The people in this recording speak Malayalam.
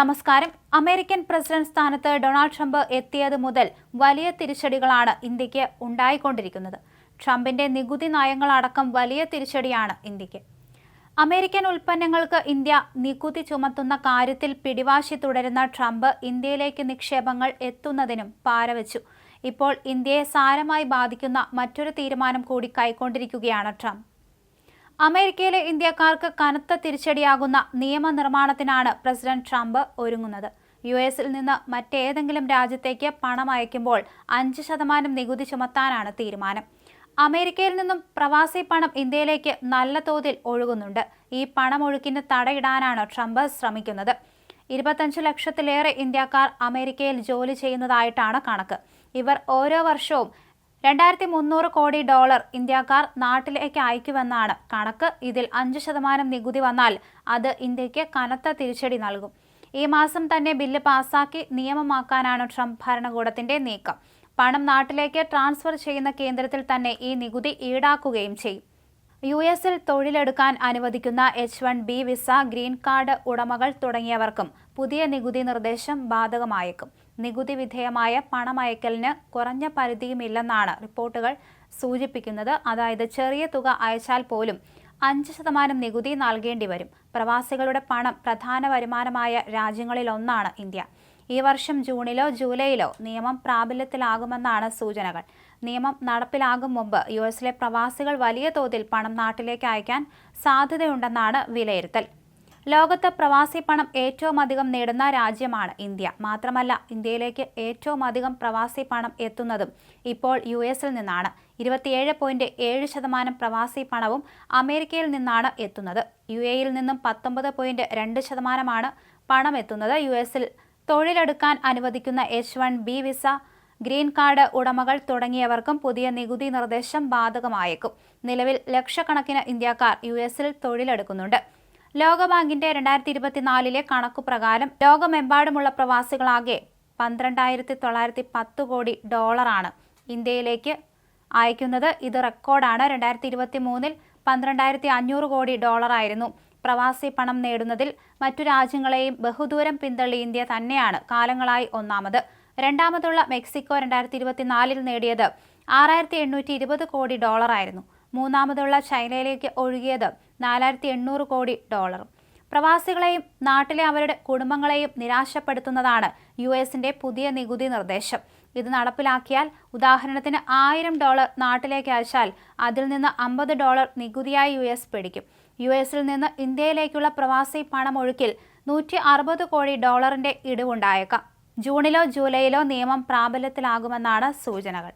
നമസ്കാരം. അമേരിക്കൻ പ്രസിഡന്റ് സ്ഥാനത്ത് ഡൊണാൾഡ് ട്രംപ് എത്തിയത് മുതൽ വലിയ തിരിച്ചടികളാണ് ഇന്ത്യയ്ക്ക് ഉണ്ടായിക്കൊണ്ടിരിക്കുന്നത്. ട്രംപിന്റെ നികുതി നയങ്ങളടക്കം വലിയ തിരിച്ചടിയാണ് ഇന്ത്യയ്ക്ക് അമേരിക്കൻ ഉൽപ്പന്നങ്ങൾക്ക് ഇന്ത്യ നികുതി ചുമത്തുന്ന കാര്യത്തിൽ പിടിവാശി തുടരുന്ന ട്രംപ് ഇന്ത്യയിലേക്ക് നിക്ഷേപങ്ങൾ എത്തുന്നതിനും പാരവച്ചു. ഇപ്പോൾ ഇന്ത്യയെ സാരമായി ബാധിക്കുന്ന മറ്റൊരു തീരുമാനം കൂടി കൈക്കൊണ്ടിരിക്കുകയാണ് ട്രംപ്. അമേരിക്കയിലെ ഇന്ത്യക്കാർക്ക് കനത്ത തിരിച്ചടിയാകുന്ന നിയമനിർമ്മാണത്തിനാണ് പ്രസിഡന്റ് ട്രംപ് ഒരുങ്ങുന്നത്. യു എസിൽ നിന്ന് മറ്റേതെങ്കിലും രാജ്യത്തേക്ക് പണം അയക്കുമ്പോൾ അഞ്ച് ശതമാനം നികുതി ചുമത്താനാണ് തീരുമാനം. അമേരിക്കയിൽ നിന്നും പ്രവാസി പണം ഇന്ത്യയിലേക്ക് നല്ല തോതിൽ ഒഴുകുന്നുണ്ട്. ഈ പണമൊഴുക്കിന് തടയിടാനാണ് ട്രംപ് ശ്രമിക്കുന്നത്. ഇരുപത്തഞ്ച് ലക്ഷത്തിലേറെ ഇന്ത്യക്കാർ അമേരിക്കയിൽ ജോലി ചെയ്യുന്നതായിട്ടാണ് കണക്ക്. ഇവർ ഓരോ വർഷവും രണ്ടായിരത്തി മുന്നൂറ് കോടി ഡോളർ ഇന്ത്യക്കാർ നാട്ടിലേക്ക് അയക്കുമെന്നാണ് കണക്ക്. ഇതിൽ അഞ്ച് ശതമാനം നികുതി വന്നാൽ അത് ഇന്ത്യയ്ക്ക് കനത്ത തിരിച്ചടി നൽകും. ഈ മാസം തന്നെ ബില്ല് പാസാക്കി നിയമമാക്കാനാണ് ട്രംപ് ഭരണകൂടത്തിന്റെ നീക്കം. പണം നാട്ടിലേക്ക് ട്രാൻസ്ഫർ ചെയ്യുന്ന കേന്ദ്രത്തിൽ തന്നെ ഈ നികുതി ഈടാക്കുകയും ചെയ്യും. യു എസിൽ തൊഴിലെടുക്കാൻ അനുവദിക്കുന്ന H one B visa green card ഉടമകൾ തുടങ്ങിയവർക്കും പുതിയ നികുതി നിർദ്ദേശം ബാധകമായേക്കും. നികുതി വിധേയമായ പണമയക്കലിന് കുറഞ്ഞ പരിധിയുമില്ലെന്നാണ് റിപ്പോർട്ടുകൾ സൂചിപ്പിക്കുന്നത്. അതായത് ചെറിയ തുക അയച്ചാൽ പോലും അഞ്ച് ശതമാനം നികുതി നൽകേണ്ടി വരും പ്രവാസികളുടെ പണം പ്രധാന വരുമാനമായ രാജ്യങ്ങളിലൊന്നാണ് ഇന്ത്യ. ഈ വർഷം ജൂണിലോ ജൂലൈയിലോ നിയമം പ്രാബല്യത്തിലാകുമെന്നാണ് സൂചനകൾ. നിയമം നടപ്പിലാകും മുമ്പ് യു എസിലെ പ്രവാസികൾ വലിയ തോതിൽ പണം നാട്ടിലേക്ക് അയക്കാൻ സാധ്യതയുണ്ടെന്നാണ് വിലയിരുത്തൽ. ലോകത്ത് പ്രവാസി പണം ഏറ്റവും അധികം നേടുന്ന രാജ്യമാണ് ഇന്ത്യ. മാത്രമല്ല ഇന്ത്യയിലേക്ക് ഏറ്റവും അധികം പ്രവാസി പണം എത്തുന്നതും ഇപ്പോൾ യു എസിൽ നിന്നാണ്. ഇരുപത്തിയേഴ് പോയിന്റ് ഏഴ് ശതമാനം പ്രവാസി പണവും അമേരിക്കയിൽ നിന്നാണ് എത്തുന്നത്. യു എയിൽ നിന്നും പത്തൊമ്പത് പോയിന്റ് രണ്ട് ശതമാനമാണ് പണം എത്തുന്നത് യു എസിൽ തൊഴിലെടുക്കാൻ അനുവദിക്കുന്ന H one B visa green card ഉടമകൾ തുടങ്ങിയവർക്കും പുതിയ നികുതി നിർദ്ദേശം ബാധകമായേക്കും. നിലവിൽ ലക്ഷക്കണക്കിന് ഇന്ത്യക്കാർ യു എസിൽ തൊഴിലെടുക്കുന്നുണ്ട്. ലോകബാങ്കിന്റെ രണ്ടായിരത്തി ഇരുപത്തിനാലിലെ കണക്കുപ്രകാരം ലോകമെമ്പാടുമുള്ള പ്രവാസികളാകെ പന്ത്രണ്ടായിരത്തി തൊള്ളായിരത്തി പത്ത് കോടി ഡോളറാണ് ഇന്ത്യയിലേക്ക് അയക്കുന്നത്. ഇത് റെക്കോർഡാണ്. രണ്ടായിരത്തി ഇരുപത്തി മൂന്നിൽ പന്ത്രണ്ടായിരത്തി അഞ്ഞൂറ് കോടി ഡോളറായിരുന്നു. പ്രവാസി പണം നേടുന്നതിൽ മറ്റു രാജ്യങ്ങളെയും ബഹുദൂരം പിന്തള്ളി ഇന്ത്യ തന്നെയാണ് കാലങ്ങളായി ഒന്നാമത്. രണ്ടാമതുള്ള മെക്സിക്കോ രണ്ടായിരത്തി ഇരുപത്തിനാലിൽ നേടിയത് ആറായിരത്തി എണ്ണൂറ്റി ഇരുപത് കോടി ഡോളറായിരുന്നു മൂന്നാമതുള്ള ചൈനയിലേക്ക് ഒഴുകിയത് നാലായിരത്തി എണ്ണൂറ് കോടി ഡോളർ പ്രവാസികളെയും നാട്ടിലെ അവരുടെ കുടുംബങ്ങളെയും നിരാശപ്പെടുത്തുന്നതാണ് യു എസിന്റെ പുതിയ നികുതി നിർദ്ദേശം. ഇത് നടപ്പിലാക്കിയാൽ ഉദാഹരണത്തിന് ആയിരം ഡോളർ നാട്ടിലേക്ക് അയച്ചാൽ അതിൽ നിന്ന് അമ്പത് ഡോളർ നികുതിയായി യു എസ് പിടിക്കും. യു എസിൽ നിന്ന് ഇന്ത്യയിലേക്കുള്ള പ്രവാസി പണമൊഴുക്കിൽ നൂറ്റി അറുപത് കോടി ഡോളറിന്റെ ഇടിവുണ്ടായേക്കാം. ജൂണിലോ ജൂലൈയിലോ നിയമം പ്രാബല്യത്തിലാകുമെന്നാണ് സൂചനകൾ.